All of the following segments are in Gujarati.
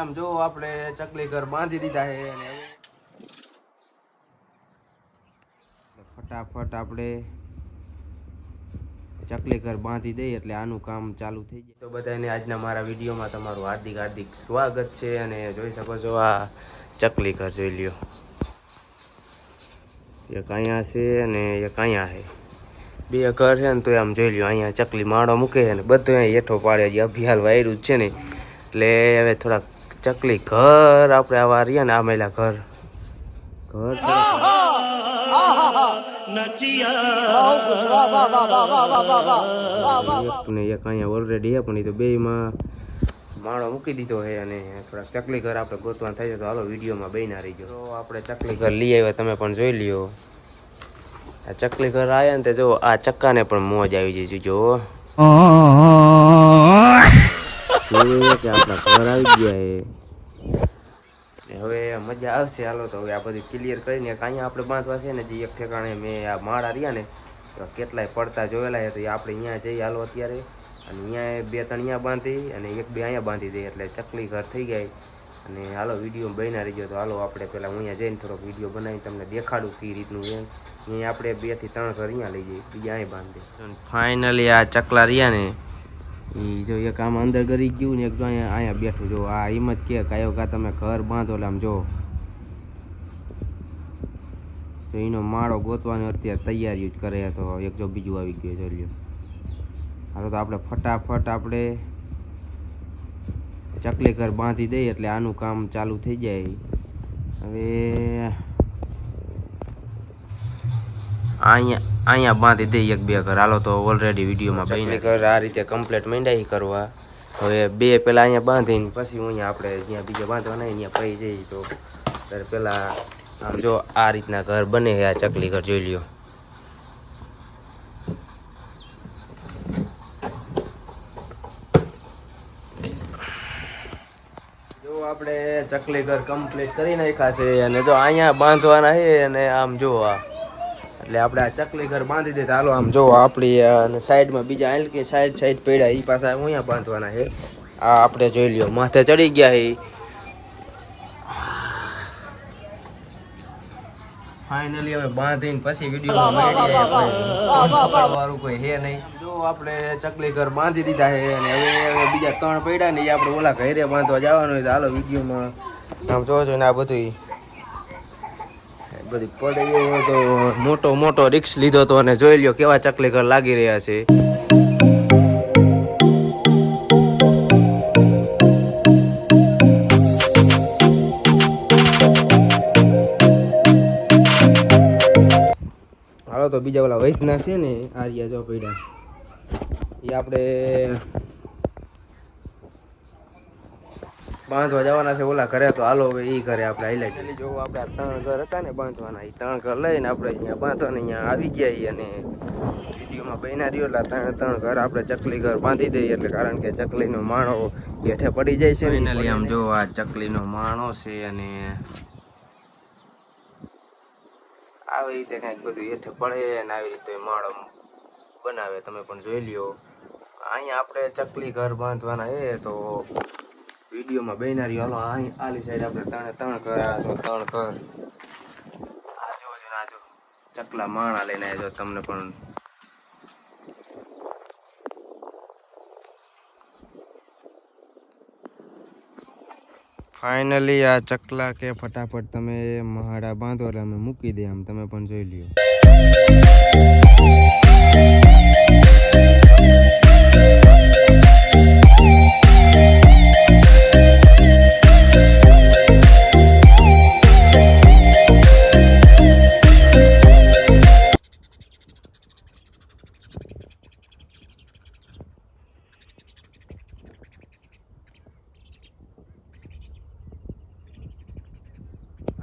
આમ જો આપણે ચકલી ઘર બાંધી દીધા છે ફટાફટ આપણે ચકલી ઘર બાંધી દઈએ એટલે આનું કામ ચાલુ થઈ જાય. તો બધાને આજના મારા વિડીયોમાં તમારું હાર્દિક હાર્દિક સ્વાગત છે અને જોઈ શકો છો આ ચકલી ઘર જોઈ લ્યો. એક અહીંયા છે અને એક અહીંયા છે. બે ઘર છે ને તો આમ જોઈ લ્યો અહીંયા ચકલી માળો મૂકે છે ને બધું અહીંયા હેઠો પાડે હજી અભિયાલ વાયરું જ છે ને. એટલે હવે થોડાક ચકલી ઘર આપણે આવા રહ્યા ને આ મહિલા ઘર ઘર એક ને એક અહીંયા ઓલરેડી હે પણ એ તો બેયમાં માળો મૂકી દીધો છે અને થોડાક ચકલી ઘર આપણે ગોતવાનું થઈ જાય તો હાલો વિડીયોમાં બેના રહી ગયો તો આપણે ચકલી ઘર લઈ આવ્યા તમે પણ જોઈ લ્યો આ ચકલી ઘર આવ્યા ને તે જો આ ચક્કાને પણ મોજ આવી જાય છે જો જોઈએ કે આપણા ઘર આવી ગયા છે હવે મજા આવશે હાલો તો હવે આ બધું ક્લિયર કરીને એક અહીંયા આપણે બાંધવા છે ને જે એક ઠેકાણે મેં આ માળા રહ્યા ને તો કેટલાય પડતા જોયેલા તો આપણે અહીંયા જઈએ હાલો અત્યારે. અને અહીંયા બે ત્રણ અહીંયા બાંધી અને એક બે અહીંયા બાંધી દઈએ એટલે ચકલી ઘર થઈ જાય. અને હાલો વીડિયો બન્યા રહી ગયો તો હાલો આપણે પહેલાં હું અહીંયા જઈને થોડોક વીડિયો બનાવી તમને દેખાડું કઈ રીતનું એમ અહીંયા આપણે બેથી ત્રણ ઘર અહીંયા લઈ જઈએ બીજા અહીં બાંધી ફાઇનલી આ ચકલા રહ્યા ને ઈ જો એક આમ અંદર ગરી ગયું ને એક જો અહીંયા અહીંયા બેઠું. જો આ એમ જ કે કાયો કા તમે ઘર બાંધો એટલે આમ જો. તો એનો માળો ગોતવાનો અત્યારે તૈયારી જ કરે તો એક જો બીજું આવી ગયું જો હાલો તો આપણે ફટાફટ આપણે ચકલી ઘર બાંધી દઈએ એટલે આનું કામ ચાલુ થઈ જાય. હવે અહીંયા અહીંયા બાંધી દઈએ એક બે ઘર. હાલો તો ઓલરેડી વિડીયોમાં ચકલી ઘર આ રીતે કમ્પ્લીટ મંડાઈ કરવા. હવે બે પેલા અહીંયા બાંધીને પછી હું અહીંયા આપણે જ્યાં બીજા બાંધવાના અહીંયા પઈ જઈએ તો ત્યારે પેલા આમ જો આ રીતના ઘર બને છે આ ચકલી ઘર જોઈ લ્યો. જો આપણે ચકલી ઘર કમ્પ્લીટ કરી નાખ્યા છે અને જો અહીંયા બાંધવાના છે અને આમ જો આ એટલે આપણે આ ચકલી ઘર બાંધી દે હાલો આમ જો આપણી અને સાઈડમાં બીજા કે સાઈડ સાઈડ પડ્યા એ પાછા અહીંયા બાંધવાના છે. આ આપણે જોઈ લ્યો માથે ચડી ગયા છે. ફાઇનલી હવે બાંધીને પછી વીડિયો વાળું કોઈ હે નહીં. જો આપણે ચકલી ઘર બાંધી દીધા છે અને હવે હવે બીજા ત્રણ પડ્યા ને એ આપણે ઓલા ઘરે બાંધવા જવાનું હોય તો હાલો વિડીયોમાં. આમ જોજો ને આ બધું બધી પડી એવો તો મોટો મોટો રિક્સ લીધો હતો અને જોઈ લ્યો કેવા ચકલી ઘર લાગી રહ્યા છે. હાલો તો બીજા ઓલા વૈદના છે ને, આર્યા જો પડ્યા. એ આપણે બાંધવા જવાના છે ઓલા ઘરે તો હાલો હવે એ ઘરે આપણે હાઈલાઈટ ચાલી જો આપણે ત્રણ ઘર હતા ને બાંધવાના એ ત્રણ ઘર લઈને આપણે અહીંયા બાંધવાને અહીંયા આવી ગયા અને વિડીયોમાં બન્યા રહ્યો એટલે ત્રણ ત્રણ ઘર આપણે ચકલી ઘર બાંધી દઈએ એટલે કારણ કે ચકલીનો માણો હેઠે પડી જાય છે ફાઇનલી આમ જો આ ચકલીનો માણો છે અને આવી રીતે કંઈક બધું હેઠે પડે અને આવી રીતે માળો બનાવે તમે પણ જોઈ લ્યો. અહીંયા આપણે ચકલી ઘર બાંધવાના છે તો વિડીયોમાં બેનારી હાલો આલી સાઈડ આપણે ત્રણે ત્રણ કર આજો ત્રણ કર આજો જો આજો. ચકલા માણા લઈને આજો તમને પણ. ફાઇનલી આ ચકલા કે ફટાફટ તમે મહાડા બાંધો એટલે અમે મૂકી દે આમ તમે પણ જોઈ લ્યો.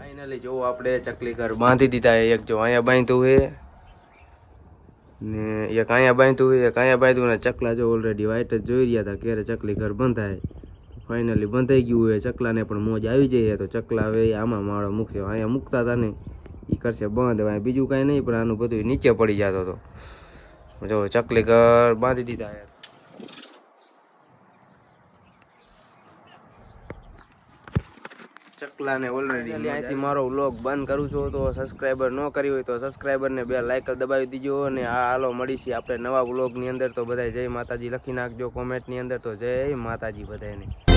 ફાઇનલી જો આપણે ચકલી ઘર બાંધી દીધા છે. એક જો અહીંયા બાંધ્યું છે ને એક અહીંયા બાંધ્યું છે, એક અહીંયા બાંધ્યું ને ચકલા જો ઓલરેડી વાઈટ જ જોઈ રહ્યા હતા ક્યારે ચકલી ઘર બંધાય. ફાઇનલી બંધાઈ ગયું હોય ચકલાને પણ મોજ આવી જાય તો ચકલા હવે આમાં માળો મૂકશે. અહીંયા મૂકતા હતા ને એ કરશે બંધ. હવે બીજું કાંઈ નહીં, પણ આનું બધું નીચે પડી જતો હતો. જો ચકલી ઘર બાંધી દીધા ચકલાને ઓલરેડી અહીંથી મારો વ્લોગ બંધ કરું છું. તો સબસ્ક્રાઈબર ન કરી હોય તો સબસ્ક્રાઈબર ને બે લાઈક દબાવી દીજો અને આ હાલો મળીશી આપણે નવા વ્લોગની અંદર. તો બધાય જય માતાજી. લખી નાખજો કોમેન્ટની અંદર. તો જય માતાજી બધાને